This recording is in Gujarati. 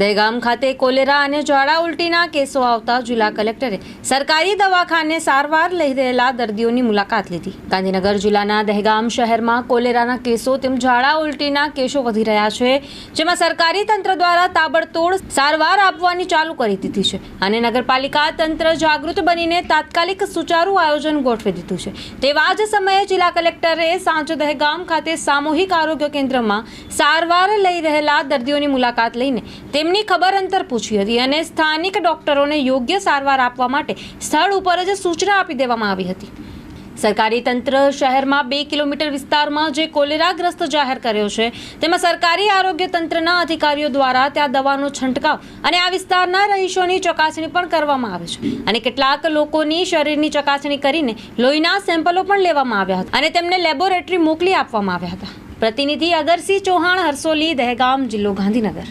દહેગામ ખાતે કોલેરા અને જ્વાળા ઉલટીના કેસો આવતા જિલ્લા કલેક્ટરે સરકારી દવાખાને સારવાર લઈ રહેલા દર્દીઓની મુલાકાત લીધી. ગાંધીનગર જિલ્લાના દહેગામ શહેરમાં કોલેરાના કેસો તેમ જ્વાળા ઉલટીના કેસો વધી રહ્યા છે, જેમાં સરકારી તંત્ર દ્વારા તાબડતોડ સારવાર આપવાની ચાલુ કરી દીધી છે અને નગરપાલિકા તંત્ર જાગૃત બનીને તાત્કાલિક સુચારુ આયોજન ગોઠવી દીધું છે. તેવા જ સમયે જિલ્લા કલેક્ટરે સાંજ દહેગામ ખાતે સામૂહિક આરોગ્ય કેન્દ્રમાં સારવાર લઈ રહેલા દર્દીઓની મુલાકાત લઈને તેમની ખબર અંતર પૂછી હતી અને સ્થાનિક ડોક્ટરોને યોગ્ય સારવાર આપવા માટે સ્થળ ઉપર જ સૂચના આપી દેવામાં આવી હતી. સરકારી તંત્ર શહેરમાં બે કિલોમીટર વિસ્તારમાં જે કોલેરાગ્રસ્ત જાહેર કર્યો છે, તેમાં સરકારી આરોગ્ય તંત્રના અધિકારીઓ દ્વારા ત્યાં દવાનો છંટકાવ અને આ વિસ્તારના રહીશોની ચકાસણી પણ કરવામાં આવે છે અને કેટલાક લોકોની શરીરની ચકાસણી કરીને લોહીના સેમ્પલો પણ લેવામાં આવ્યા હતા અને તેમને લેબોરેટરી મોકલી આપવામાં આવ્યા હતા. પ્રતિનિધિ અગરસિંહ ચૌહાણ, હરસોલી, દહેગામ, જિલ્લો ગાંધીનગર.